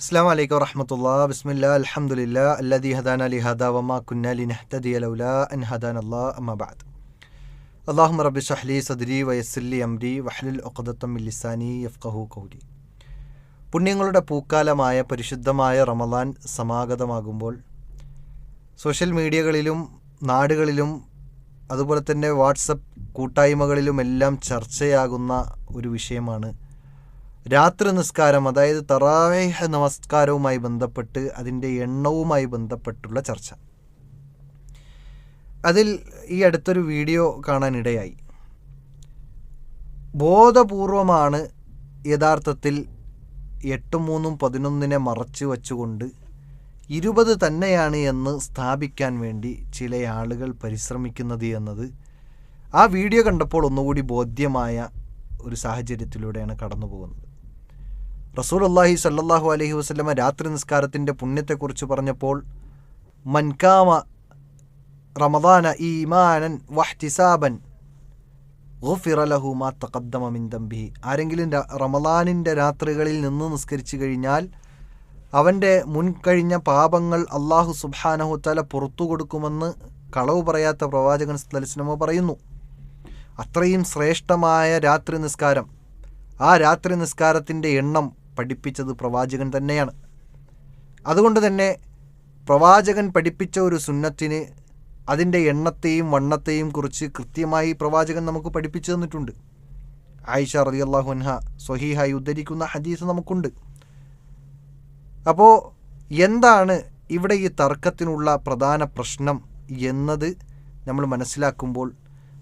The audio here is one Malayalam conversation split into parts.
അസ്സാം വലൈക്കും വറഹമത്തുള്ള ബിസ്മില്ല അലഹമുല്ല അല്ലദി ഹദാന അലി ഹദ വമ കുന്നലി നഹ്തദി അലൗല അൻ ഹദാൻ അല്ലാ അമ്മബാദ് അള്ളാഹു റബ്ബി ഷഹ്ലി സദ്രി വയസ്സല്ലി അംരി വഹ്ലുൽ ഒക്കദത്തം ലിസാനി യഫ്കഹു കൗലി പുണ്യങ്ങളുടെ പൂക്കാലമായ പരിശുദ്ധമായ റമദാൻ സമാഗതമാകുമ്പോൾ സോഷ്യൽ മീഡിയകളിലും നാടുകളിലും അതുപോലെ തന്നെ വാട്സപ്പ് കൂട്ടായ്മകളിലുമെല്ലാം ചർച്ചയാകുന്ന ഒരു വിഷയമാണ് രാത്രി നിസ്കാരം അതായത് തറാവേഹ നമസ്കാരവുമായി ബന്ധപ്പെട്ട് അതിന്റെ എണ്ണവുമായി ബന്ധപ്പെട്ടുള്ള ചർച്ച. അതിൽ ഈ അടുത്തൊരു വീഡിയോ കാണാനിടയായി. ബോധപൂർവമാണ് യഥാർത്ഥത്തിൽ എട്ടും മൂന്നും പതിനൊന്നിനെ മറച്ചു വച്ചുകൊണ്ട് ഇരുപത് തന്നെയാണ് എന്ന് സ്ഥാപിക്കാൻ വേണ്ടി ചില ആളുകൾ പരിശ്രമിക്കുന്നത് എന്നത് ആ വീഡിയോ കണ്ടപ്പോൾ ഒന്നുകൂടി ബോധ്യമായ ഒരു സാഹചര്യത്തിലൂടെയാണ് കടന്നു പോകുന്നത് റസൂൽ അള്ളാഹി സല്ലാഹു അലഹി വസ്ലമ രാത്രി നിസ്കാരത്തിന്റെ പുണ്യത്തെക്കുറിച്ച് പറഞ്ഞപ്പോൾ മൻകാമ റമദാന ഈമാനൻ വഹ്തിസാബൻ ഗുഫിറലഹു മാ തഖദ്ദമ മിൻ ദംബിഹി. ആരെങ്കിലും റമദാനിന്റെ രാത്രികളിൽ നിന്ന് നിസ്കരിച്ചു കഴിഞ്ഞാൽ അവന്റെ മുൻകഴിഞ്ഞ പാപങ്ങൾ അള്ളാഹു സുബ്ഹാനഹു തല പുറത്തു കൊടുക്കുമെന്ന് കളവ് പറയാത്ത പ്രവാചകൻ സ്ലസ്ലമ പറയുന്നു. അത്രയും ശ്രേഷ്ഠമായ രാത്രി നിസ്കാരം ആ രാത്രി നിസ്കാരത്തിന്റെ എണ്ണം പഠിപ്പിച്ചത് പ്രവാചകൻ തന്നെയാണ്. അതുകൊണ്ട് തന്നെ പ്രവാചകൻ പഠിപ്പിച്ച ഒരു സുന്നത്തിന് അതിന്റെ എണ്ണത്തെയും വണ്ണത്തെയും കുറിച്ച് കൃത്യമായി പ്രവാചകൻ നമുക്ക് പഠിപ്പിച്ചു തന്നിട്ടുണ്ട്. ആയിഷ റതി അൻഹ സ്വഹീഹായി ഉദ്ധരിക്കുന്ന ഹദീസ് നമുക്കുണ്ട്. അപ്പോൾ എന്താണ് ഇവിടെ ഈ തർക്കത്തിനുള്ള പ്രധാന പ്രശ്നം എന്നത് നമ്മൾ മനസ്സിലാക്കുമ്പോൾ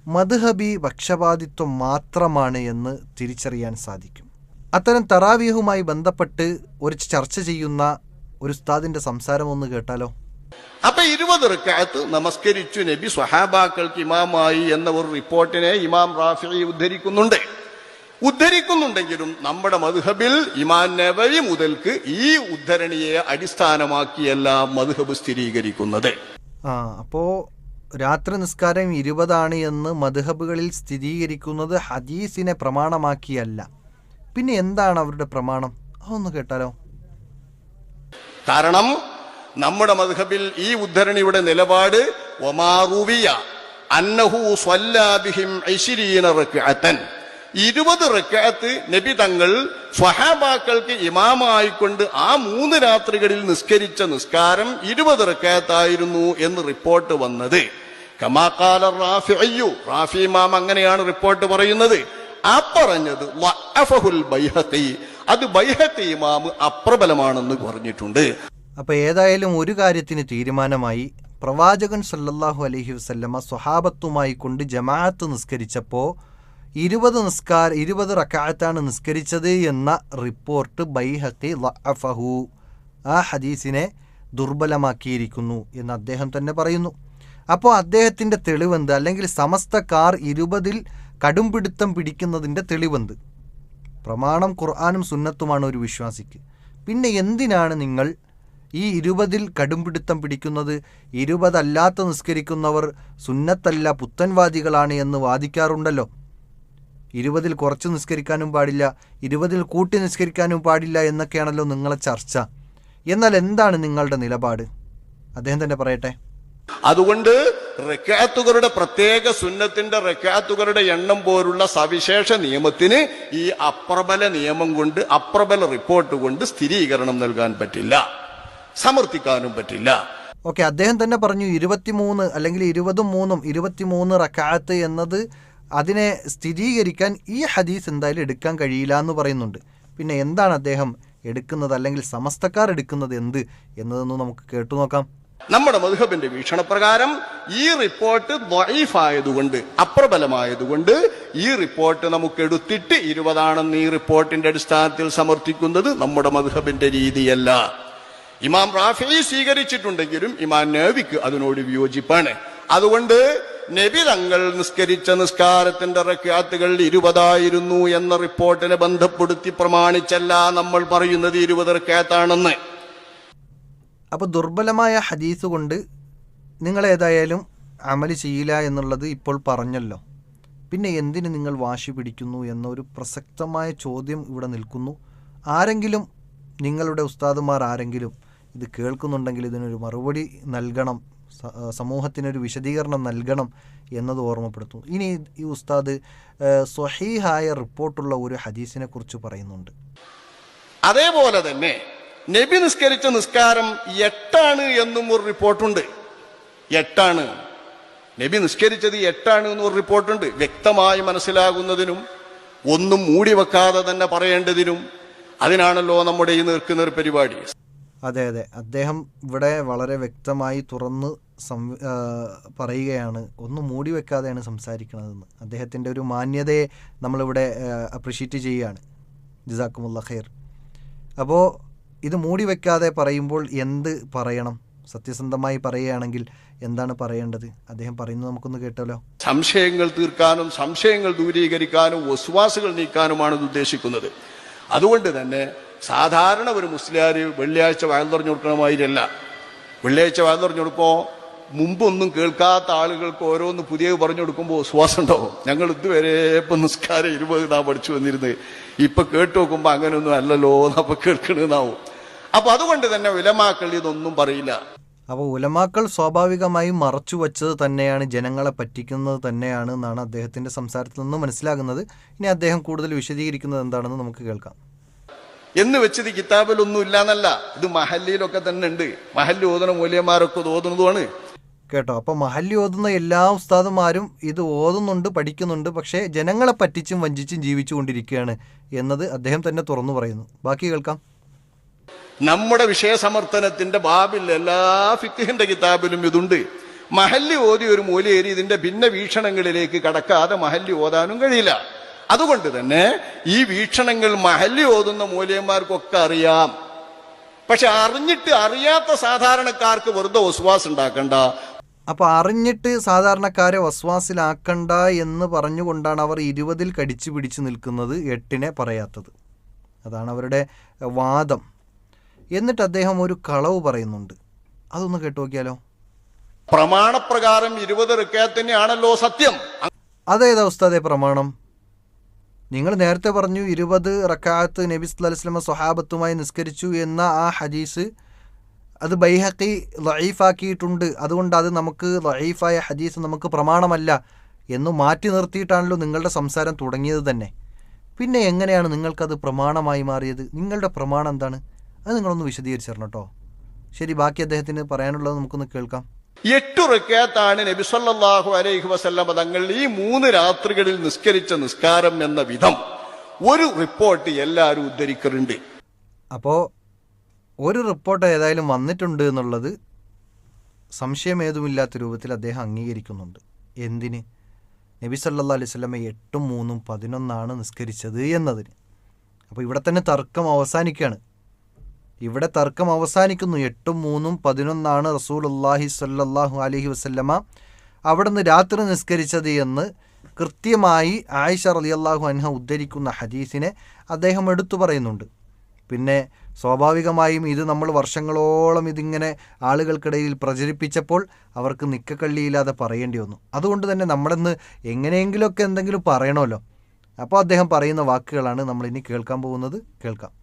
മധുഹബി പക്ഷപാതിത്വം മാത്രമാണ് എന്ന് തിരിച്ചറിയാൻ സാധിക്കും. അത്തരം തറാവീഹുമായി ബന്ധപ്പെട്ട് ഒരു ചർച്ച ചെയ്യുന്ന ഒരു ഉസ്താദിന്റെ സംസാരം ഒന്ന് കേട്ടാലോ? അപ്പൊ ഇരുപത് റക്കാത്ത് നമസ്കരിച്ചു നബി സ്വഹാബാക്കൾക്ക് ഇമാമായി എന്ന ഒരു റിപ്പോർട്ടിനെ ഇമാം റാഫി ഉദ്ധരിക്കുന്നുണ്ട്. ഉദ്ധരിക്കുന്നുണ്ടെങ്കിലും നമ്മുടെ മധുഹബിൽ ഇമാൻ നബവി മുതൽക്ക് ഈ ഉദ്ധരണിയെ അടിസ്ഥാനമാക്കിയല്ല മധുഹബ് സ്ഥിരീകരിക്കുന്നത്. ആ അപ്പോ രാത്രി നിസ്കാരം ഇരുപതാണ് എന്ന് മധുഹബുകളിൽ സ്ഥിരീകരിക്കുന്നത് ഹദീസിനെ പ്രമാണമാക്കിയല്ല. പിന്നെ എന്താണ് അവരുടെ പ്രമാണം? അതൊന്ന് കേട്ടാലോ? കാരണം നമ്മുടെ മധുഹബിൽ ഈ ഉദ്ധരണിയുടെ നിലപാട് അന്നഹു റക്അത്തൻ. ഇരുപത് റക്കാത്ത് നബി തങ്ങൾ സ്വഹാബാക്കൾക്ക് ഇമാമായിക്കൊണ്ട് ആ മൂന്ന് രാത്രികളിൽ നിസ്കരിച്ച നിസ്കാരം ഇരുപത് റക്കാത്തായിരുന്നു എന്ന് റിപ്പോർട്ട് വന്നത്. കമാക്കാല റാഫിഅയ്യു. റാഫി ഇമാം അങ്ങനെയാണ് റിപ്പോർട്ട് പറയുന്നത്. ആ പറഞ്ഞത് അത് ബൈഹത്തി ഇമാം അപ്രബലമാണെന്ന് പറഞ്ഞിട്ടുണ്ട്. അപ്പൊ ഏതായാലും ഒരു കാര്യത്തിന് തീരുമാനമായി പ്രവാചകൻ സല്ലല്ലാഹു അലഹി വസല്ലമ സ്വഹാബത്തുമായി കൊണ്ട് ജമാഅത്ത് നിസ്കരിച്ചപ്പോൾ ഇരുപത് നിസ്കാർ ഇരുപത് റക്കായത്താണ് നിസ്കരിച്ചത് എന്ന റിപ്പോർട്ട് ബൈഹത്തി ലഅഫഹു ആ ഹദീസിനെ ദുർബലമാക്കിയിരിക്കുന്നു എന്ന് അദ്ദേഹം തന്നെ പറയുന്നു. അപ്പോൾ അദ്ദേഹത്തിന്റെ തെളിവെന്ത് അല്ലെങ്കിൽ കാർ ഇരുപതിൽ കടുംപിടുത്തം പിടിക്കുന്നതിന്റെ തെളിവെന്ത്? പ്രമാണം ഖുർആാനും സുന്നത്തുമാണ് ഒരു വിശ്വാസിക്ക്. പിന്നെ എന്തിനാണ് നിങ്ങൾ ഈ ഇരുപതിൽ കടുംപിടുത്തം പിടിക്കുന്നത്? ഇരുപതല്ലാത്ത നിസ്കരിക്കുന്നവർ സുന്നത്തല്ല പുത്തൻവാദികളാണ് എന്ന് വാദിക്കാറുണ്ടല്ലോ. ഇരുപതിൽ കുറച്ച് നിസ്കരിക്കാനും പാടില്ല ഇരുപതിൽ കൂട്ടി നിസ്കരിക്കാനും പാടില്ല എന്നൊക്കെയാണല്ലോ നിങ്ങളെ ചർച്ച. എന്നാൽ എന്താണ് നിങ്ങളുടെ നിലപാട്? അദ്ദേഹം തന്നെ പറയട്ടെ. അതുകൊണ്ട് റക്കാത്തുകളുടെ പ്രത്യേക സുന്നത്തിന്റെ റക്കാത്തുകളുടെ എണ്ണം പോലുള്ള സവിശേഷ നിയമത്തിന് ഈ അപ്രബല നിയമം കൊണ്ട് അപ്രബല റിപ്പോർട്ട് കൊണ്ട് സ്ഥിരീകരണം നൽകാൻ പറ്റില്ല. സമർത്ഥിക്കാനും പറ്റില്ല. ഓക്കെ അദ്ദേഹം തന്നെ പറഞ്ഞു ഇരുപത്തിമൂന്ന് അല്ലെങ്കിൽ ഇരുപതും മൂന്നും ഇരുപത്തിമൂന്ന് റക്കാത്ത് എന്നത് അതിനെ സ്ഥിരീകരിക്കാൻ ഈ ഹദീസ് എന്തായാലും എടുക്കാൻ കഴിയില്ല എന്ന് പറയുന്നുണ്ട്. പിന്നെ എന്താണ് അദ്ദേഹം എടുക്കുന്നത് അല്ലെങ്കിൽ സമസ്തക്കാർ എടുക്കുന്നത് എന്ത് എന്നതൊന്നും നമുക്ക് കേട്ടു നോക്കാം. നമ്മുടെ മധുഹബിന്റെ വീക്ഷണപ്രകാരം ഈ റിപ്പോർട്ട് ആയതുകൊണ്ട് അപ്രബലമായതുകൊണ്ട് ഈ റിപ്പോർട്ട് നമുക്ക് എടുത്തിട്ട് ഇരുപതാണെന്ന് ഈ റിപ്പോർട്ടിന്റെ അടിസ്ഥാനത്തിൽ സമർത്ഥിക്കുന്നത് നമ്മുടെ മധുഹബിന്റെ രീതിയല്ല. ഇമാം റാഫി സ്വീകരിച്ചിട്ടുണ്ടെങ്കിലും ഇമാം നേവിക്ക് അതിനോട് വിയോജിപ്പാണ്. അതുകൊണ്ട് നബി തങ്ങൾ നിസ്കരിച്ച നിസ്കാരത്തിന്റെ റക്കാത്തുകൾ ഇരുപതായിരുന്നു എന്ന റിപ്പോർട്ടിനെ ബന്ധപ്പെടുത്തി പ്രമാണിച്ചല്ല നമ്മൾ പറയുന്നത് ഇരുപത് റക്കാത്താണെന്ന് അപ്പോൾ ദുർബലമായ ഹദീസ് കൊണ്ട് നിങ്ങളേതായാലും അമൽ ചെയ്യില്ല എന്നുള്ളത് ഇപ്പോൾ പറഞ്ഞല്ലോ. പിന്നെ എന്തിന് നിങ്ങൾ വാശി പിടിക്കുന്നു എന്നൊരു പ്രസക്തമായ ചോദ്യം ഇവിടെ നിൽക്കുന്നു. ആരെങ്കിലും നിങ്ങളുടെ ഉസ്താദുമാർ ആരെങ്കിലും ഇത് കേൾക്കുന്നുണ്ടെങ്കിൽ ഇതിനൊരു മറുപടി നൽകണം സമൂഹത്തിനൊരു വിശദീകരണം നൽകണം എന്നത് ഓർമ്മപ്പെടുത്തുന്നു. ഇനി ഈ ഉസ്താദ് സ്വഹീഹായ റിപ്പോർട്ടുള്ള ഒരു ഹദീസിനെ കുറിച്ച് പറയുന്നുണ്ട്. അതേപോലെ തന്നെ നബി നിസ്കരിച്ച നിസ്കാരം എട്ടാണ് എന്നും ഒരു റിപ്പോർട്ടുണ്ട്. എട്ടാണ്. നബി നിസ്കരിച്ചത് എട്ടാണ് എന്നും ഒരു റിപ്പോർട്ടുണ്ട്. വ്യക്തമായി മനസ്സിലാകുന്നതിനും ഒന്നും മൂടി വെക്കാതെ തന്നെ പറയേണ്ടതിനും അതിനാണല്ലോ നമ്മുടെ ഈ നിൽക്കുന്ന ഒരു പരിപാടി. അതെ അതെ. അദ്ദേഹം ഇവിടെ വളരെ വ്യക്തമായി തുറന്ന് സം പറയുകയാണ്. ഒന്നും മൂടി വെക്കാതെയാണ് സംസാരിക്കണതെന്ന്. അദ്ദേഹത്തിന്റെ ഒരു മാന്യതയെ നമ്മളിവിടെ അപ്രിഷ്യേറ്റ് ചെയ്യുകയാണ്. ജസാക്കുമുള്ള ഖൈർ. അപ്പോൾ ഇത് മൂടി വയ്ക്കാതെ പറയുമ്പോൾ എന്ത് പറയണം? സത്യസന്ധമായി പറയുകയാണെങ്കിൽ എന്താണ് പറയേണ്ടത്? അദ്ദേഹം പറയുന്നത് നമുക്കൊന്ന് കേട്ടല്ലോ. സംശയങ്ങൾ തീർക്കാനും സംശയങ്ങൾ ദൂരീകരിക്കാനും വസ്വാസുകൾ നീക്കാനുമാണ് ഇത് ഉദ്ദേശിക്കുന്നത്. അതുകൊണ്ട് തന്നെ സാധാരണ ഒരു മുസ്ലിയാർ വെള്ളിയാഴ്ച വയൽ പറഞ്ഞു കൊടുക്കണമാതിരല്ല വെള്ളിയാഴ്ച വയൽ പറഞ്ഞു കൊടുക്കുമ്പോൾ മുമ്പൊന്നും കേൾക്കാത്ത ആളുകൾക്ക് ഓരോന്ന് പുതിയ പറഞ്ഞു കൊടുക്കുമ്പോൾ വിശ്വാസം ഉണ്ടാവും ഞങ്ങൾ ഇതുവരെ ഇപ്പൊ നിസ്കാരം ഇരുപത് നാ പഠിച്ചു വന്നിരുന്നത്. ഇപ്പൊ കേട്ടു നോക്കുമ്പോൾ അങ്ങനെയൊന്നും അല്ലല്ലോ എന്നപ്പൊ കേൾക്കണെന്നാവും അപ്പൊ അതുകൊണ്ട് തന്നെ ഉലമാക്കൾ ഇതൊന്നും പറയില്ല. അപ്പോൾ ഉലമാക്കൾ സ്വാഭാവികമായും മറച്ചു വച്ചത് തന്നെയാണ് ജനങ്ങളെ പറ്റിക്കുന്നത് തന്നെയാണ് എന്നാണ് അദ്ദേഹത്തിന്റെ സംസാരത്തിൽ നിന്ന് മനസ്സിലാകുന്നത്. ഇനി അദ്ദേഹം കൂടുതൽ വിശദീകരിക്കുന്നത് എന്താണെന്ന് നമുക്ക് കേൾക്കാം. എന്ന് വെച്ചത് കിതാബിലൊന്നും ഇല്ലാന്നല്ല ഇത് മഹല്ലിയിലൊക്കെ തന്നെ ഉണ്ട്. മഹല്ലി ഓതണ മൂല്യന്മാരൊക്കെ ഓതുന്നതുമാണ്. കേട്ടോ അപ്പോൾ മഹല്ലി ഓതുന്ന എല്ലാ ഉസ്താദുമാരും ഇത് ഓതുന്നുണ്ട് പഠിക്കുന്നുണ്ട് പക്ഷേ ജനങ്ങളെ പറ്റിച്ചും വഞ്ചിച്ചും ജീവിച്ചുകൊണ്ടിരിക്കുകയാണ് എന്നത് അദ്ദേഹം തന്നെ തുറന്നു പറയുന്നു. ബാക്കി കേൾക്കാം. നമ്മുടെ വിഷയസമർത്ഥനത്തിന്റെ ബാബിൽ എല്ലാ ഫിഖിന്റെ കിതാബിലും ഇതുണ്ട്. മഹല്ലി ഓതി ഒരു മൂലയേരി ഇതിന്റെ ഭിന്ന വീക്ഷണങ്ങളിലേക്ക് കടക്കാതെ മഹല്ലി ഓതാനും കഴിയില്ല. അതുകൊണ്ട് തന്നെ ഈ വീക്ഷണങ്ങൾ മഹല്ലി ഓതുന്ന മൂലയന്മാർക്കൊക്കെ അറിയാം. പക്ഷെ അറിഞ്ഞിട്ട് അറിയാത്ത സാധാരണക്കാർക്ക് വെറുതെ ഒസ്വാസ് ഉണ്ടാക്കണ്ട. അപ്പോൾ അറിഞ്ഞിട്ട് സാധാരണക്കാരെ വസ്വാസിലാക്കണ്ട എന്ന് പറഞ്ഞുകൊണ്ടാണ് അവർ ഇരുപതിൽ കടിച്ചു പിടിച്ചു നിൽക്കുന്നത് എട്ടിനെ പറയാത്തത്. അതാണ് അവരുടെ വാദം. എന്നിട്ട് അദ്ദേഹം ഒരു കളവ് പറയുന്നുണ്ട്. അതൊന്ന് കേട്ടു നോക്കിയാലോ പ്രമാണപ്രകാരം ഇരുപത് റിക്കയത്തന്നെയാണല്ലോ സത്യം. അതേതാ ഉസ്താദെ പ്രമാണം? നിങ്ങൾ നേരത്തെ പറഞ്ഞു ഇരുപത് റക്കാത്ത് നബി വസല്ലമ സ്വഹാബത്തുമായി നിസ്കരിച്ചു എന്ന ആ ഹദീസ് അത് ബൈഹക്കി ലൈഫാക്കിയിട്ടുണ്ട് അതുകൊണ്ട് അത് നമുക്ക് ലൈഫായ ഹദീസ് നമുക്ക് പ്രമാണമല്ല എന്ന് മാറ്റി നിർത്തിയിട്ടാണല്ലോ നിങ്ങളുടെ സംസാരം തുടങ്ങിയത് തന്നെ. പിന്നെ എങ്ങനെയാണ് നിങ്ങൾക്കത് പ്രമാണമായി മാറിയത്? നിങ്ങളുടെ പ്രമാണം എന്താണ്? അത് നിങ്ങളൊന്ന് വിശദീകരിച്ചു തരണം കേട്ടോ. ശരി ബാക്കി അദ്ദേഹത്തിന് പറയാനുള്ളത് നമുക്കൊന്ന് കേൾക്കാം. എട്ടു റക്കാത്താണ് നബി സല്ലല്ലാഹു അലൈഹി വസല്ലം തങ്ങൾ ഈ മൂന്ന് രാത്രികളിൽ നിസ്കരിച്ച നിസ്കാരം എന്ന വിധം. ഒരു റിപ്പോർട്ട് എല്ലാവരും ഉദ്ധരിക്കുന്നുണ്ട്. അപ്പോ ഒരു റിപ്പോർട്ട് ഏതായാലും വന്നിട്ടുണ്ട് എന്നുള്ളത് സംശയമേതുമില്ലാത്ത രൂപത്തിൽ അദ്ദേഹം അംഗീകരിക്കുന്നുണ്ട്. എന്തിന്? നബി സല്ലാ അലൈഹി സ്വലമ എട്ടും മൂന്നും പതിനൊന്നാണ് നിസ്കരിച്ചത് എന്നതിന്. അപ്പോൾ ഇവിടെ തന്നെ തർക്കം അവസാനിക്കുകയാണ്. ഇവിടെ തർക്കം അവസാനിക്കുന്നു. എട്ടും മൂന്നും പതിനൊന്നാണ് റസൂൽ റസൂലുള്ളാഹി സല്ലാഹു അലഹി വസല്ലമ അവിടുന്ന് രാത്രി നിസ്കരിച്ചത് എന്ന് കൃത്യമായി ആയിഷ റളിയല്ലാഹു അൻഹ ഉദ്ധരിക്കുന്ന ഹദീസിനെ അദ്ദേഹം എടുത്തു പറയുന്നുണ്ട്. പിന്നെ സ്വാഭാവികമായും ഇത് നമ്മൾ വർഷങ്ങളോളം ഇതിങ്ങനെ ആളുകൾക്കിടയിൽ പ്രചരിപ്പിച്ചപ്പോൾ അവർക്ക് നിക്കക്കള്ളിയില്ലാതെ പറയേണ്ടി വന്നു. അതുകൊണ്ട് തന്നെ നമ്മളിന്ന് എങ്ങനെയെങ്കിലുമൊക്കെ എന്തെങ്കിലും പറയണമല്ലോ. അപ്പോൾ അദ്ദേഹം പറയുന്ന വാക്കുകളാണ് നമ്മളിനി കേൾക്കാൻ പോകുന്നത്. കേൾക്കാം.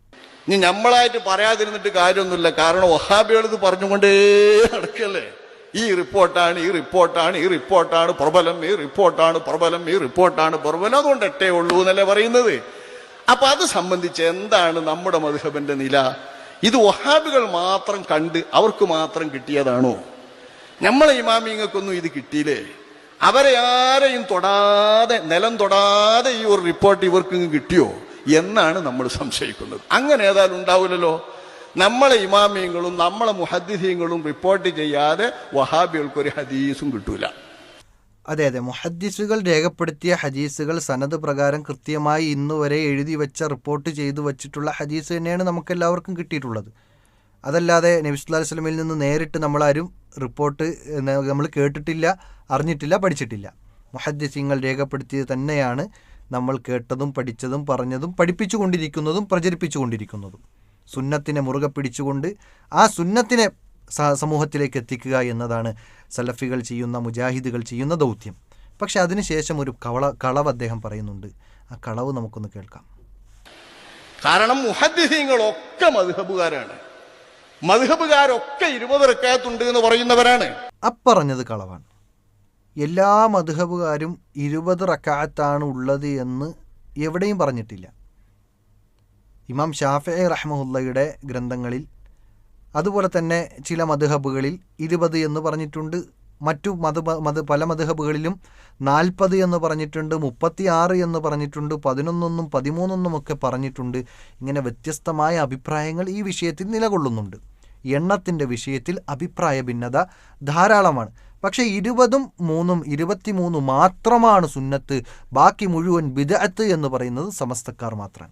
ഇനി നമ്മളായിട്ട് പറയാതിരുന്നിട്ട് കാര്യമൊന്നുമില്ല. കാരണം വഹാബികൾ ഇത് പറഞ്ഞുകൊണ്ടേ നടക്കല്ലേ? ഈ റിപ്പോർട്ടാണ് ഈ റിപ്പോർട്ടാണ് ഈ റിപ്പോർട്ടാണ് പ്രബലം ഈ റിപ്പോർട്ടാണ് പ്രബലം ഈ റിപ്പോർട്ടാണ് പ്രബലം. അതുകൊണ്ട് എട്ടേ ഉള്ളൂ എന്നല്ലേ പറയുന്നത്. അപ്പൊ അത് സംബന്ധിച്ച് എന്താണ് നമ്മുടെ മധുഹബന്റെ നില? ഇത് വഹാബികൾ മാത്രം കണ്ട് അവർക്ക് മാത്രം കിട്ടിയതാണോ? നമ്മളെ ഇമാമിങ്ങൾക്കൊന്നും ഇത് കിട്ടിയില്ലേ? അവരെ ആരെയും തൊടാതെ നിലം തൊടാതെ ഈ ഒരു റിപ്പോർട്ട് ഇവർക്കിങ്ങ് കിട്ടിയോ? എന്നാണ് നമ്മൾ സംശയിക്കുന്നത്. അങ്ങനെ ഏതായാലും ഉണ്ടാവില്ലല്ലോ. നമ്മളെ ഇമാമിയങ്ങളും നമ്മളെ മുഹദ്ദിസീങ്ങളും റിപ്പോർട്ട് ചെയ്യാതെ വഹാബികൾക്ക് ഒരു ഹദീസും കിട്ടൂല. അതെ അതെ. മുഹദ്ദിസുകൾ രേഖപ്പെടുത്തിയ ഹദീസുകൾ സനത് പ്രകാരം കൃത്യമായി ഇന്നുവരെ എഴുതി വെച്ച റിപ്പോർട്ട് ചെയ്തു വച്ചിട്ടുള്ള ഹദീസ് തന്നെയാണ് നമുക്ക് എല്ലാവർക്കും കിട്ടിയിട്ടുള്ളത്. അതല്ലാതെ അലൈഹി വസല്ലമയിൽ നിന്ന് നേരിട്ട് നമ്മളാരും റിപ്പോർട്ട് നമ്മൾ കേട്ടിട്ടില്ല അറിഞ്ഞിട്ടില്ല പഠിച്ചിട്ടില്ല. മുഹദ്ദിസിങ്ങൾ രേഖപ്പെടുത്തിയത് തന്നെയാണ് നമ്മൾ കേട്ടതും പഠിച്ചതും പറഞ്ഞതും പഠിപ്പിച്ചു കൊണ്ടിരിക്കുന്നതും പ്രചരിപ്പിച്ചു കൊണ്ടിരിക്കുന്നതും സുന്നത്തിനെ മുറുകെ പിടിച്ചുകൊണ്ട് ആ സുന്നത്തിനെ സമൂഹത്തിലേക്ക് എത്തിക്കുക എന്നതാണ് സലഫികൾ ചെയ്യുന്ന മുജാഹിദുകൾ ചെയ്യുന്ന ദൗത്യം. പക്ഷെ അതിനുശേഷം ഒരു കവള കളവ് അദ്ദേഹം പറയുന്നുണ്ട്. ആ കളവ് നമുക്കൊന്ന് കേൾക്കാം. കാരണം മുഹദ്ദിസീങ്ങളൊക്കെ മധുഹബുകാരാണ് മധുഹബുകാരൊക്കെ ഇരുപത് റക്കാത്തുണ്ട് എന്ന് പറയുന്നവരാണ്. അപ്പറഞ്ഞത് കളവാണ്. എല്ലാ മധുഹബുകാരും ഇരുപത് റക്കാത്താണ് ഉള്ളത് എന്ന് എവിടെയും പറഞ്ഞിട്ടില്ല. ഇമാം ഷാഫെ റഹ്മുല്ലയുടെ ഗ്രന്ഥങ്ങളിൽ അതുപോലെ തന്നെ ചില മധുഹബുകളിൽ ഇരുപത് എന്ന് പറഞ്ഞിട്ടുണ്ട്. മറ്റു മത മത പല മധുഹബുകളിലും നാൽപ്പത് എന്ന് പറഞ്ഞിട്ടുണ്ട് മുപ്പത്തി ആറ് എന്ന് പറഞ്ഞിട്ടുണ്ട് പതിനൊന്നൊന്നും പതിമൂന്നൊന്നും ഒക്കെ പറഞ്ഞിട്ടുണ്ട്. ഇങ്ങനെ വ്യത്യസ്തമായ അഭിപ്രായങ്ങൾ ഈ വിഷയത്തിൽ നിലകൊള്ളുന്നുണ്ട്. എണ്ണത്തിന്റെ വിഷയത്തിൽ അഭിപ്രായ ഭിന്നത ധാരാളമാണ്. പക്ഷേ ഇരുപതും മൂന്നും ഇരുപത്തിമൂന്ന് മാത്രമാണ് സുന്നത്ത് ബാക്കി മുഴുവൻ ബിദഅത്ത് എന്ന് പറയുന്നത് സമസ്തക്കാർ മാത്രം.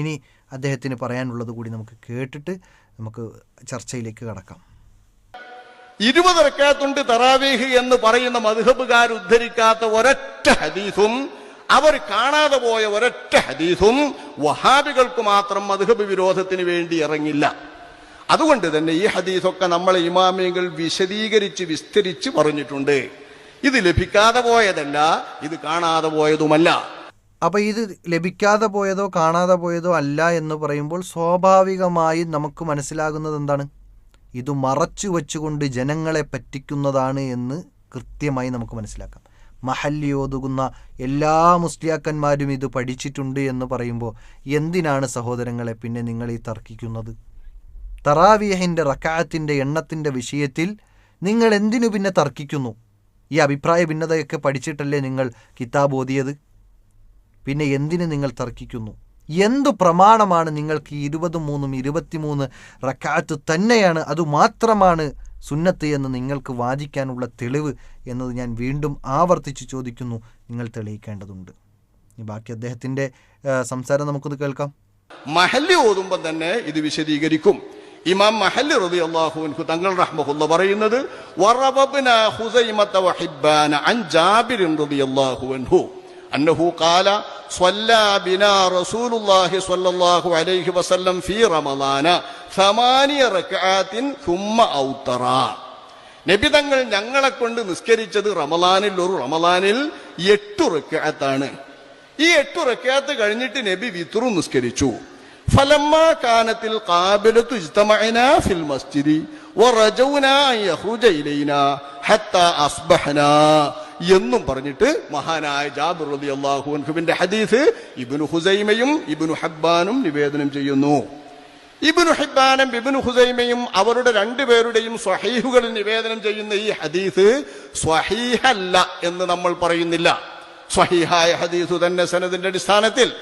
ഇനി അദ്ദേഹത്തിന് പറയാനുള്ളത് കൂടി നമുക്ക് കേട്ടിട്ട് നമുക്ക് ചർച്ചയിലേക്ക് കടക്കാം. ഇരുപത് റക്കാത്തുണ്ട് തറാവീഹ് എന്ന് പറയുന്ന മധുഹബുകാർ ഉദ്ധരിക്കാത്ത ഒരൊറ്റ ഹദീസും അവർ കാണാതെ പോയ ഒരൊറ്റ ഹദീസും വഹാബികൾക്ക് മാത്രം മധുഹബ് വിരോധത്തിന് വേണ്ടി ഇറങ്ങില്ല. അതുകൊണ്ട് തന്നെ ഈ ഹദീസൊക്കെ നമ്മളെ ഇമാമിയങ്ങൾ വിശദീകരിച്ച് വിസ്തരിച്ച് പറഞ്ഞിട്ടുണ്ട്. ഇത് ലഭിക്കാതെ പോയതല്ല ഇത് കാണാതെ പോയതുമല്ല. അപ്പൊ ഇത് ലഭിക്കാതെ പോയതോ കാണാതെ പോയതോ അല്ല എന്ന് പറയുമ്പോൾ സ്വാഭാവികമായി നമുക്ക് മനസ്സിലാകുന്നത് എന്താണ്? ഇത് മറച്ചു വച്ചുകൊണ്ട് ജനങ്ങളെ പറ്റിക്കുന്നതാണ് എന്ന് കൃത്യമായി നമുക്ക് മനസ്സിലാക്കാം. മഹല്ലി ഒതുകുന്ന എല്ലാ മുസ്ലിയാക്കന്മാരും ഇത് പഠിച്ചിട്ടുണ്ട് എന്ന് പറയുമ്പോൾ എന്തിനാണ് സഹോദരങ്ങളെ പിന്നെ നിങ്ങൾ ഈ തർക്കിക്കുന്നത്? തറാവിയഹിന്റെ റക്കായത്തിന്റെ എണ്ണത്തിന്റെ വിഷയത്തിൽ നിങ്ങൾ എന്തിനു പിന്നെ തർക്കിക്കുന്നു? ഈ അഭിപ്രായ ഭിന്നതയൊക്കെ പഠിച്ചിട്ടല്ലേ നിങ്ങൾ കിതാബ് ഓതിയത്? പിന്നെ എന്തിനു നിങ്ങൾ തർക്കിക്കുന്നു? എന്തു പ്രമാണമാണ് നിങ്ങൾക്ക് ഇരുപതും മൂന്നും ഇരുപത്തിമൂന്ന് റക്കാത്ത് തന്നെയാണ് അതുമാത്രമാണ് സുന്നത്ത് എന്ന് നിങ്ങൾക്ക് വാദിക്കാനുള്ള തെളിവ് എന്നത് ഞാൻ വീണ്ടും ആവർത്തിച്ച് ചോദിക്കുന്നു. നിങ്ങൾ തെളിയിക്കേണ്ടതുണ്ട്. ബാക്കി അദ്ദേഹത്തിന്റെ സംസാരം നമുക്കൊന്ന് കേൾക്കാം. മഹല്ലി ഓതുമ്പോൾ തന്നെ ഇത് വിശദീകരിക്കും. ഇമാം മഹല്ലി റതി അള്ളാഹുവിൻഹു തങ്ങൾ റഹ്മഹുല്ല പറയുന്നത് വറബബ്ന ഹുസൈമത വഹിബ്ബാന അൻ ജാബിർ റളിയല്ലാഹു അൻഹു അന്നഹു ഖാല സ്വല്ലാ ബിനാ റസൂലുള്ളാഹി സ്വല്ലല്ലാഹു അലൈഹി വസല്ലം ഫീ റമളാന ثمانية ركعات ثم ഔത്തറ നബി തങ്ങൾ ഞങ്ങളെ കൊണ്ട് നിസ്കരിച്ചത് റമലാനിൽ ഒരു റമലാനിൽ എട്ടു റക്കാത്താണ് ഈ എട്ടു റക്കാത്ത് കഴിഞ്ഞിട്ട് നബി വിത്രു നിസ്കരിച്ചു എന്നും പറഞ്ഞിട്ട് മഹാനായ ജാബിർ അൻഹുവിന്റെ ഹദീസ് ഇബ്നു ഹുസൈമയും ഇബിനു ഹബ്ബാനും നിവേദനം ചെയ്യുന്നു. ഇബ്നു ഹിബാനും ഇബ്നു ഹുസൈമയും അവരുടെ രണ്ടുപേരുടെയും സ്വഹീഹുകളിൽ നിവേദനം ചെയ്യുന്ന ഈ ഹദീസ് സ്വഹീഹല്ല എന്ന് നമ്മൾ പറയുന്നില്ല. സ്വഹീഹായ ഹദീസ് തന്നെ സനദിന്റെ അടിസ്ഥാനത്തിൽ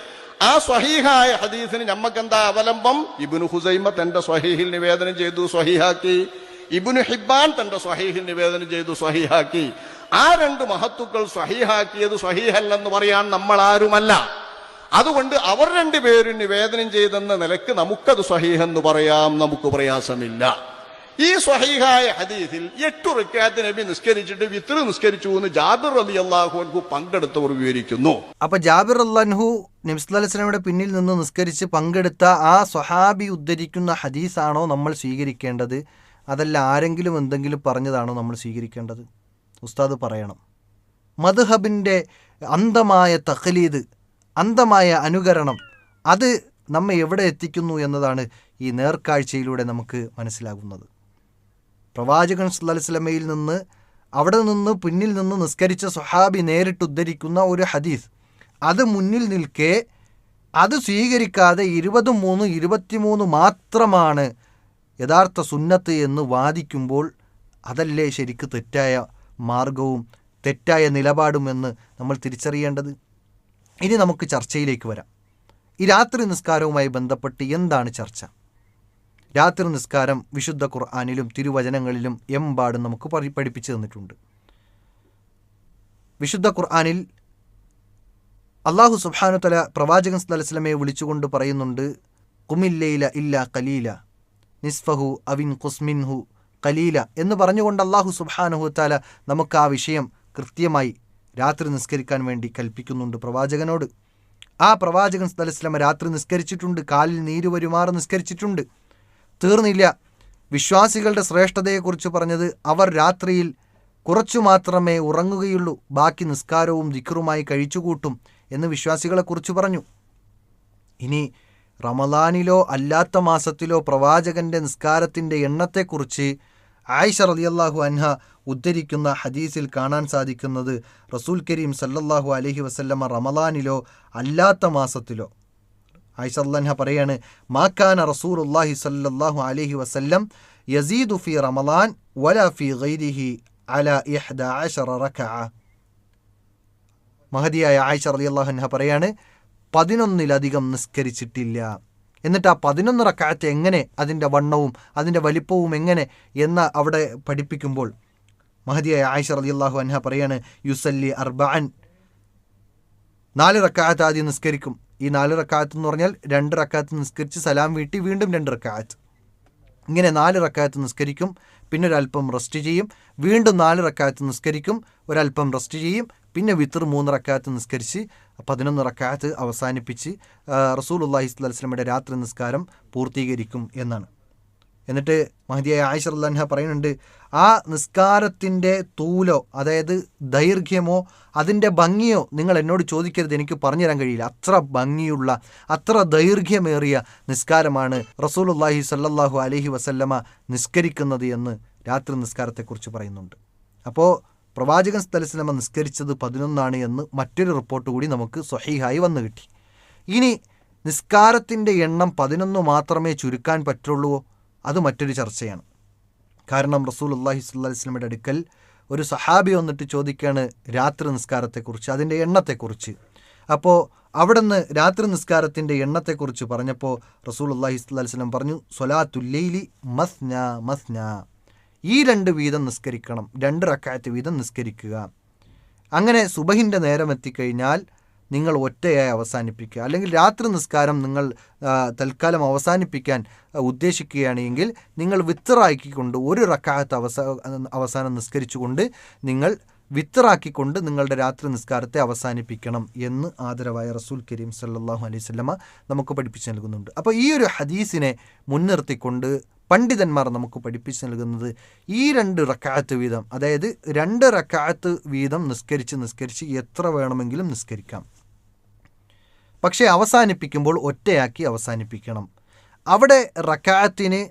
ആ സ്വഹീഹായ ഹദീസിന് നമ്മക്കെന്താ അവലംബം? ഇബ്നു ഹുസൈമ തന്റെ സ്വഹീഹിൽ നിവേദനം ചെയ്തു സ്വഹീഹാക്കി. ഇബ്നു ഹിബാൻ തന്റെ സ്വഹീഹിൽ നിവേദനം ചെയ്തു സ്വഹീഹാക്കി. ആ രണ്ട് മഹത്തുക്കൾ സ്വഹീഹാക്കിയത് സ്വഹീഹല്ലെന്ന് പറയാൻ നമ്മൾ ആരുമല്ല അതുകൊണ്ട് അവർ രണ്ടുപേരും നിവേദനം ചെയ്തെന്ന നിലയ്ക്ക് നമുക്കത് സ്വഹീഹെന്ന് പറയാം നമുക്ക് പ്രയാസമില്ല. ഈ സ്വഹീഹായ ഹദീസിൽ എട്ടു റിക്കാത്ത് നബി നിസ്കരിച്ചിട്ട് വിത്ര നിസ്കരിച്ചു എന്ന് ജാബിർ അലി അള്ളാഹു പങ്കെടുത്തവർ വിവരിക്കുന്നു. അപ്പൊ ജാബിർ അള്ളാഹു നബ്സ്ലാസ്ലമയുടെ പിന്നിൽ നിന്ന് നിസ്കരിച്ച് പങ്കെടുത്ത ആ സ്വഹാബി ഉദ്ധരിക്കുന്ന ഹദീസാണോ നമ്മൾ സ്വീകരിക്കേണ്ടത്? അതല്ല ആരെങ്കിലും എന്തെങ്കിലും പറഞ്ഞതാണോ നമ്മൾ സ്വീകരിക്കേണ്ടത്? ഉസ്താദ് പറയണം. മദ്ഹബിന്റെ അന്ധമായ തഖലീദ് അന്ധമായ അനുകരണം അത് നമ്മെ എവിടെ എത്തിക്കുന്നു എന്നതാണ് ഈ നേർക്കാഴ്ചയിലൂടെ നമുക്ക് മനസ്സിലാകുന്നത്. പ്രവാചകൻ സുല്ലാസ്ലമയിൽ നിന്ന് അവിടെ നിന്ന് പിന്നിൽ നിന്ന് നിസ്കരിച്ച സുഹാബി നേരിട്ട് ഉദ്ധരിക്കുന്ന ഒരു ഹദീസ്. അത് മുന്നിൽ നിൽക്കെ അത് സ്വീകരിക്കാതെ ഇരുപത് മൂന്ന് ഇരുപത്തിമൂന്ന് മാത്രമാണ് യഥാർത്ഥ സുന്നത്ത് എന്ന് വാദിക്കുമ്പോൾ അതല്ലേ ശരിക്ക് തെറ്റായ മാർഗവും തെറ്റായ നിലപാടുമെന്ന് നമ്മൾ തിരിച്ചറിയേണ്ടത്? ഇനി നമുക്ക് ചർച്ചയിലേക്ക് വരാം. ഈ രാത്രി നിസ്കാരവുമായി ബന്ധപ്പെട്ട് എന്താണ് ചർച്ച? രാത്രി നിസ്കാരം വിശുദ്ധ ഖുർആാനിലും തിരുവചനങ്ങളിലും എമ്പാടും നമുക്ക് പഠിപ്പിച്ചു തന്നിട്ടുണ്ട്. വിശുദ്ധ ഖുർആാനിൽ അള്ളാഹു സുബ്ഹാനു തല പ്രവാചകൻ സലസ്ലമയെ വിളിച്ചുകൊണ്ട് പറയുന്നുണ്ട് കുമില്ലയില ഇല്ല കലീല നിസ്ഫഹു അവിൻ കുസ്മിൻഹു കലീല എന്ന് പറഞ്ഞുകൊണ്ട് അള്ളാഹു സുബ്ഹാനഹു താല നമുക്ക് ആ വിഷയം കൃത്യമായി രാത്രി നിസ്കരിക്കാൻ വേണ്ടി കൽപ്പിക്കുന്നുണ്ട് പ്രവാചകനോട്. ആ പ്രവാചകൻ സലസ്ലമ രാത്രി നിസ്കരിച്ചിട്ടുണ്ട് കാലിൽ നീര് വരുമാറ് നിസ്കരിച്ചിട്ടുണ്ട്. തീർന്നില്ല. വിശ്വാസികളുടെ ശ്രേഷ്ഠതയെക്കുറിച്ച് പറഞ്ഞത് അവർ രാത്രിയിൽ കുറച്ചു മാത്രമേ ഉറങ്ങുകയുള്ളൂ ബാക്കി നിസ്കാരവും ദിക്കറുമായി കഴിച്ചുകൂട്ടും എന്ന് വിശ്വാസികളെക്കുറിച്ച് പറഞ്ഞു. ഇനി റമദാനിലോ അല്ലാത്ത മാസത്തിലോ പ്രവാചകന്റെ നിസ്കാരത്തിന്റെ എണ്ണത്തെക്കുറിച്ച് ആയിഷ റളിയല്ലാഹു അൻഹ ഉദ്ധരിക്കുന്ന ഹദീസിൽ കാണാൻ സാധിക്കുന്നത് റസൂൽ കരീം സല്ലല്ലാഹു അലഹി വസ്ല്ലമ്മ റമദാനിലോ അല്ലാത്ത മാസത്തിലോ. അൻഹ പറയാണ് മാക്കാന റസൂലുള്ളാഹി സല്ലാഹു അലൈഹി വസല്ലം യസീദു ഫി റമലാൻ വല ഫി ഗൈരിഹി അല ഇഹ്ദ മഹതിയായ ആയിഷ റളിയല്ലാഹു അൻഹ പറയാണ് പതിനൊന്നിലധികം നിസ്കരിച്ചിട്ടില്ല എന്നിട്ട് ആ പതിനൊന്ന് റക്കാറ്റ് എങ്ങനെ അതിന്റെ വണ്ണവും അതിന്റെ വലിപ്പവും എങ്ങനെ എന്ന് അവിടെ പഠിപ്പിക്കുമ്പോൾ മഹദിയായ ആയിഷ അള്ളാഹു അൻഹ പറയാണ് യുസല്ലി അർബാൻ നാല് റക്കാത്ത് ആദ്യം നിസ്കരിക്കും ഈ നാല് റക്കാത്ത് എന്ന് പറഞ്ഞാൽ രണ്ട് റക്കാത്ത് നിസ്കരിച്ച് സലാം വീട്ടി വീണ്ടും രണ്ട് റക്കാത്ത്. ഇങ്ങനെ നാല് റക്കാത്ത് നിസ്കരിക്കും പിന്നെ ഒരല്പം റെസ്റ്റ് ചെയ്യും വീണ്ടും നാല് റക്കാത്ത് നിസ്കരിക്കും ഒരല്പം റെസ്റ്റ് ചെയ്യും പിന്നെ വിത്തർ മൂന്ന് റക്കാത്ത് നിസ്കരിച്ച് പതിനൊന്ന് റക്കാത്ത് അവസാനിപ്പിച്ച് റസൂൽ അള്ളാഹി സ്വലമയുടെ രാത്രി നിസ്കാരം പൂർത്തീകരിക്കും എന്നാണ്. എന്നിട്ട് മഹദിയായ ആയിഷ അള്ളാഹ പറയുന്നുണ്ട് ആ നിസ്കാരത്തിന്റെ തൂലോ അതായത് ദൈർഘ്യമോ അതിന്റെ ഭംഗിയോ നിങ്ങൾ എന്നോട് ചോദിക്കരുത് എനിക്ക് പറഞ്ഞു തരാൻ കഴിയില്ല. അത്ര ഭംഗിയുള്ള അത്ര ദൈർഘ്യമേറിയ നിസ്കാരമാണ് റസൂലുല്ലാഹി സല്ലാഹു അലഹി വസല്ലമ നിസ്കരിക്കുന്നത് എന്ന് രാത്രി നിസ്കാരത്തെക്കുറിച്ച് പറയുന്നുണ്ട്. അപ്പോൾ പ്രവാചകൻ സ്ഥലസിനമ നിസ്കരിച്ചത് പതിനൊന്നാണ് എന്ന് മറ്റൊരു റിപ്പോർട്ട് കൂടി നമുക്ക് സ്വഹീഹായി വന്നു കിട്ടി. ഇനി നിസ്കാരത്തിന്റെ എണ്ണം പതിനൊന്ന് മാത്രമേ ചുരുക്കാൻ പറ്റുള്ളൂ അത് മറ്റൊരു ചർച്ചയാണ്. കാരണം റസൂൽ അള്ളാഹി സ്വല്ലാ വസ്ലമയുടെ അടുക്കൽ ഒരു സഹാബി വന്നിട്ട് ചോദിക്കുകയാണ് രാത്രി നിസ്കാരത്തെക്കുറിച്ച് അതിന്റെ എണ്ണത്തെക്കുറിച്ച്. അപ്പോൾ അവിടെ നിന്ന് രാത്രി നിസ്കാരത്തിന്റെ എണ്ണത്തെക്കുറിച്ച് പറഞ്ഞപ്പോൾ റസൂൽ അള്ളാഹി സ്വല്ലാ വസ്ലം പറഞ്ഞു സൊലാത്തുല്ലൈലി മസ്ന മസ്ന. ഈ രണ്ട് വീതം നിസ്കരിക്കണം രണ്ട് റക്കായത്ത് വീതം നിസ്കരിക്കുക. അങ്ങനെ സുബഹിന്റെ നേരം എത്തിക്കഴിഞ്ഞാൽ നിങ്ങൾ ഒറ്റയായി അവസാനിപ്പിക്കുക. അല്ലെങ്കിൽ രാത്രി നിസ്കാരം നിങ്ങൾ തൽക്കാലം അവസാനിപ്പിക്കാൻ ഉദ്ദേശിക്കുകയാണെങ്കിൽ നിങ്ങൾ വിത്തറാക്കിക്കൊണ്ട് ഒരു റക്കാഹത്ത് അവസാ അവസാനം നിസ്കരിച്ചുകൊണ്ട് നിങ്ങൾ വിത്തറാക്കിക്കൊണ്ട് നിങ്ങളുടെ രാത്രി നിസ്കാരത്തെ അവസാനിപ്പിക്കണം എന്ന് ആദരവായ റസൂൽ കരീം സല്ലാഹു അലൈഹി സ്വലമ നമുക്ക് പഠിപ്പിച്ചു നൽകുന്നുണ്ട്. അപ്പോൾ ഈ ഒരു ഹദീസിനെ മുൻനിർത്തിക്കൊണ്ട് പണ്ഡിതന്മാർ നമുക്ക് പഠിപ്പിച്ചു നൽകുന്നത് ഈ രണ്ട് റക്കാത്ത് വീതം അതായത് രണ്ട് റക്കാത്ത് വീതം നിസ്കരിച്ച് നിസ്കരിച്ച് എത്ര വേണമെങ്കിലും നിസ്കരിക്കാം. പക്ഷേ അവസാനിപ്പിക്കുമ്പോൾ ഒറ്റയാക്കി അവസാനിപ്പിക്കണം. അവിടെ റക്കാത്തിന്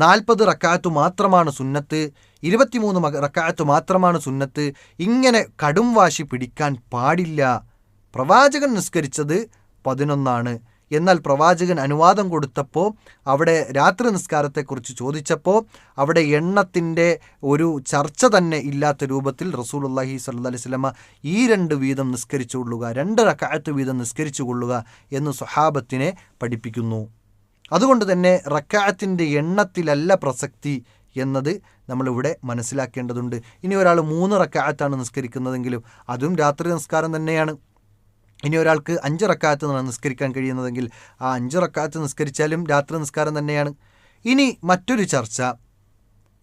നാൽപ്പത് റക്കാത്ത് മാത്രമാണ് സുന്നത്ത് ഇരുപത്തിമൂന്ന് റക്കാത്ത് മാത്രമാണ് സുന്നത്ത്. ഇങ്ങനെ കടും വാശി പിടിക്കാൻ പാടില്ല. പ്രവാചകൻ നിസ്കരിച്ചത് പതിനൊന്നാണ്. എന്നാൽ പ്രവാചകൻ അനുവാദം കൊടുത്തപ്പോൾ അവിടെ രാത്രി നിസ്കാരത്തെക്കുറിച്ച് ചോദിച്ചപ്പോൾ അവിടെ എണ്ണത്തിന്റെ ഒരു ചർച്ച തന്നെ ഇല്ലാത്ത രൂപത്തിൽ റസൂലുല്ലാഹി സല്ല അലൈഹി സ്വലമ ഈ രണ്ട് വീതം നിസ്കരിച്ചു കൊള്ളുക രണ്ട് റക്കായത്ത് വീതം നിസ്കരിച്ചു കൊള്ളുക എന്ന് സ്വഹാബത്തിനെ പഠിപ്പിക്കുന്നു. അതുകൊണ്ട് തന്നെ റക്കായത്തിന്റെ എണ്ണത്തിലല്ല പ്രസക്തി എന്നത് നമ്മളിവിടെ മനസ്സിലാക്കേണ്ടതുണ്ട്. ഇനി ഒരാൾ മൂന്ന് റക്കായത്താണ് നിസ്കരിക്കുന്നതെങ്കിലും അതും രാത്രി നിസ്കാരം തന്നെയാണ്. ഇനി ഒരാൾക്ക് അഞ്ച് റക്കാത്ത് നിസ്കരിക്കാൻ കഴിയുന്നതെങ്കിൽ ആ അഞ്ച് റക്കാത്ത് നിസ്കരിച്ചാലും രാത്രി നിസ്കാരം തന്നെയാണ്. ഇനി മറ്റൊരു ചർച്ച.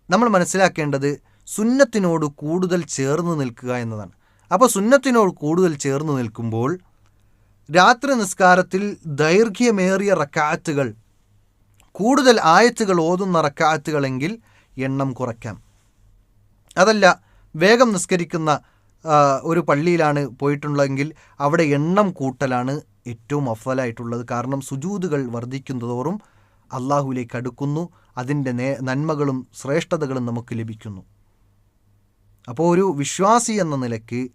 നമ്മൾ മനസ്സിലാക്കേണ്ടത് സുന്നത്തിനോട് കൂടുതൽ ചേർന്ന് നിൽക്കുക എന്നതാണ്. അപ്പോൾ സുന്നത്തിനോട് കൂടുതൽ ചേർന്ന് നിൽക്കുമ്പോൾ രാത്രി നിസ്കാരത്തിൽ ദൈർഘ്യമേറിയ റക്കാത്തുകൾ കൂടുതൽ ആയത്തുകൾ ഓതുന്ന റക്കാത്തുകളെങ്കിൽ എണ്ണം കുറയ്ക്കാം. അതല്ല വേഗം നിസ്കരിക്കുന്ന ഒരു പള്ളിയിലാണ് പോയിട്ടുള്ളതെങ്കിൽ അവിടെ എണ്ണം കൂട്ടലാണ് ഏറ്റവും അഫലായിട്ടുള്ളത്. കാരണം സുജൂതുകൾ വർദ്ധിക്കുന്നതോറും അള്ളാഹുലേക്ക് അടുക്കുന്നു. അതിന്റെ നേ നന്മകളും ശ്രേഷ്ഠതകളും നമുക്ക് ലഭിക്കുന്നു. അപ്പോൾ ഒരു വിശ്വാസി എന്ന നിലയ്ക്ക്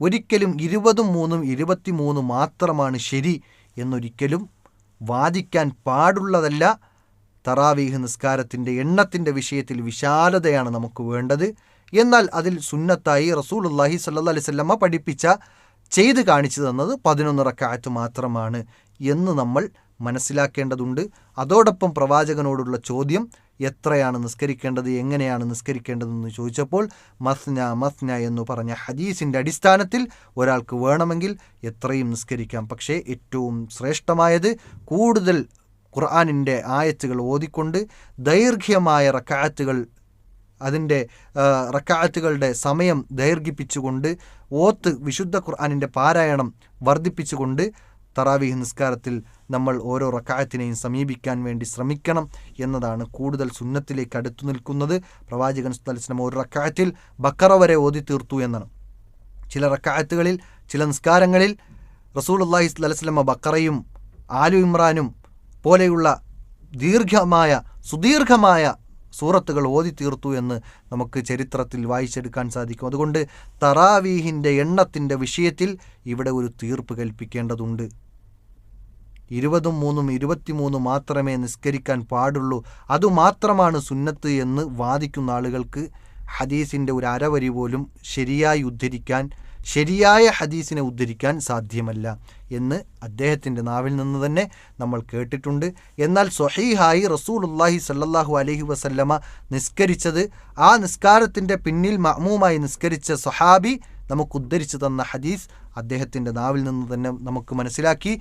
ഒരിക്കലും ഇരുപതും മൂന്നും ഇരുപത്തി മൂന്നും മാത്രമാണ് ശരി എന്നൊരിക്കലും വാദിക്കാൻ പാടുള്ളതല്ല. തറാവീഹ് നിസ്കാരത്തിന്റെ എണ്ണത്തിന്റെ വിഷയത്തിൽ വിശാലതയാണ് നമുക്ക് വേണ്ടത്. എന്നാൽ അതിൽ സുന്നത്തായി റസൂലുല്ലാഹി സല്ലാ അലൈഹി സ്വല്ലമ്മ പഠിപ്പിച്ച ചെയ്ത് കാണിച്ചു തന്നത് പതിനൊന്ന് റക്കായത്ത് മാത്രമാണ് എന്ന് നമ്മൾ മനസ്സിലാക്കേണ്ടതുണ്ട്. അതോടൊപ്പം പ്രവാചകനോടുള്ള ചോദ്യം എത്രയാണ് നിസ്കരിക്കേണ്ടത് എങ്ങനെയാണ് നിസ്കരിക്കേണ്ടതെന്ന് ചോദിച്ചപ്പോൾ മസ്ന മസ്ന എന്ന് പറഞ്ഞ ഹദീസിന്റെ അടിസ്ഥാനത്തിൽ ഒരാൾക്ക് വേണമെങ്കിൽ എത്രയും നിസ്കരിക്കാം. പക്ഷേ ഏറ്റവും ശ്രേഷ്ഠമായത് കൂടുതൽ ഖുർആാനിന്റെ ആയത്തുകൾ ഓതിക്കൊണ്ട് ദൈർഘ്യമായ റക്കായത്തുകൾ അതിന്റെ റക്കാഴത്തുകളുടെ സമയം ദൈർഘിപ്പിച്ചുകൊണ്ട് ഓത്ത് വിശുദ്ധ ഖുർആാനിന്റെ പാരായണം വർദ്ധിപ്പിച്ചുകൊണ്ട് തറാവീഹ് നിസ്കാരത്തിൽ നമ്മൾ ഓരോ റക്കായത്തിനെയും സമീപിക്കാൻ വേണ്ടി ശ്രമിക്കണം എന്നതാണ് കൂടുതൽ സുന്നത്തിലേക്ക് അടുത്തു നിൽക്കുന്നത്. പ്രവാചകൻ സ്ഥലസ്ലം ഒരു റക്കായത്തിൽ ബക്കറ വരെ ഓതി തീർത്തു എന്നാണ്. ചില റക്കായത്തുകളിൽ ചില നിസ്കാരങ്ങളിൽ റസൂൽ അള്ളാഹി സ്വലസ്ലമ ബക്കറയും ആലു ഇമ്രാനും പോലെയുള്ള ദീർഘമായ സുദീർഘമായ സൂറത്തുകൾ ഓതി തീർത്തു എന്ന് നമുക്ക് ചരിത്രത്തിൽ വായിച്ചെടുക്കാൻ സാധിക്കും. അതുകൊണ്ട് തറാവീഹിന്റെ എണ്ണത്തിന്റെ വിഷയത്തിൽ ഇവിടെ ഒരു തീർപ്പ് കൽപ്പിക്കേണ്ടതുണ്ട്. ഇരുപതും മൂന്നും ഇരുപത്തിമൂന്നും മാത്രമേ നിസ്കരിക്കാൻ പാടുള്ളൂ. അതുമാത്രമാണ് സുന്നത്ത് എന്ന് വാദിക്കുന്ന ആളുകൾക്ക് ഹദീസിന്റെ ഒരു അരവരി പോലും ശരിയായി ഉദ്ധരിക്കാൻ ശരിയായ ഹദീസിനെ ഉദ്ധരിക്കാൻ സാധ്യമല്ല എന്ന് അദ്ദേഹത്തിന്റെ നാവിൽ നിന്ന് തന്നെ നമ്മൾ കേട്ടിട്ടുണ്ട്. എന്നാൽ സ്വഹീഹായി റസൂലുല്ലാഹി സല്ലാഹു അലഹി വസല്ലമ നിസ്കരിച്ചത് ആ നിസ്കാരത്തിന്റെ പിന്നിൽ മഹ്മൂമായി നിസ്കരിച്ച സ്വഹാബി നമുക്ക് ഉദ്ധരിച്ചു തന്ന ഹദീസ് അദ്ദേഹത്തിന്റെ നാവിൽ നിന്ന് തന്നെ നമുക്ക് മനസ്സിലാക്കി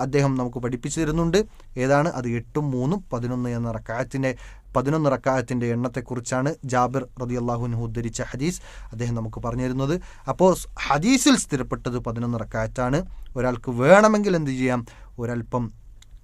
അദ്ദേഹം നമുക്ക് പഠിപ്പിച്ചു തരുന്നുണ്ട്. ഏതാണ്? അത് എട്ടും മൂന്നും പതിനൊന്ന് എന്ന റക്കായത്തിന്റെ പതിനൊന്ന് റക്കായത്തിന്റെ എണ്ണത്തെക്കുറിച്ചാണ് ജാബിർ റതി അള്ളാഹുനു ഉദ്ധരിച്ച ഹദീസ് അദ്ദേഹം നമുക്ക് പറഞ്ഞു തരുന്നത്. അപ്പോൾ ഹദീസിൽ സ്ഥിരപ്പെട്ടത് പതിനൊന്ന് റക്കായത്താണ്. ഒരാൾക്ക് വേണമെങ്കിൽ എന്ത് ചെയ്യാം? ഒരൽപ്പം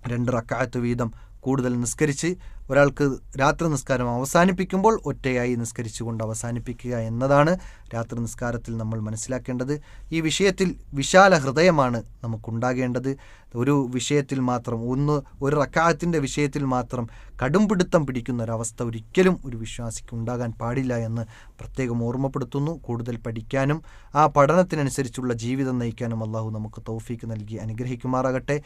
രണ്ട് റക്കായത്ത് വീതം കൂടുതൽ നിസ്കരിച്ച് ഒരാൾക്ക് രാത്രി നിസ്കാരം അവസാനിപ്പിക്കുമ്പോൾ ഒറ്റയായി നിസ്കരിച്ചുകൊണ്ട് അവസാനിപ്പിക്കുക എന്നതാണ് രാത്രി നിസ്കാരത്തിൽ നമ്മൾ മനസ്സിലാക്കേണ്ടത്. ഈ വിഷയത്തിൽ വിശാല ഹൃദയമാണ് നമുക്കുണ്ടാകേണ്ടത്. ഒരു വിഷയത്തിൽ മാത്രം ഒന്ന് ഒരു റക്കാഹത്തിന്റെ വിഷയത്തിൽ മാത്രം കടുംപിടുത്തം പിടിക്കുന്ന ഒരവസ്ഥ ഒരിക്കലും ഒരു വിശ്വാസിക്ക് ഉണ്ടാകാൻ പാടില്ല എന്ന് പ്രത്യേകം ഓർമ്മപ്പെടുത്തുന്നു. കൂടുതൽ പഠിക്കാനും ആ പഠനത്തിനനുസരിച്ചുള്ള ജീവിതം നയിക്കാനും അള്ളാഹു നമുക്ക് തൗഫീക്ക് നൽകി അനുഗ്രഹിക്കുമാറാകട്ടെ.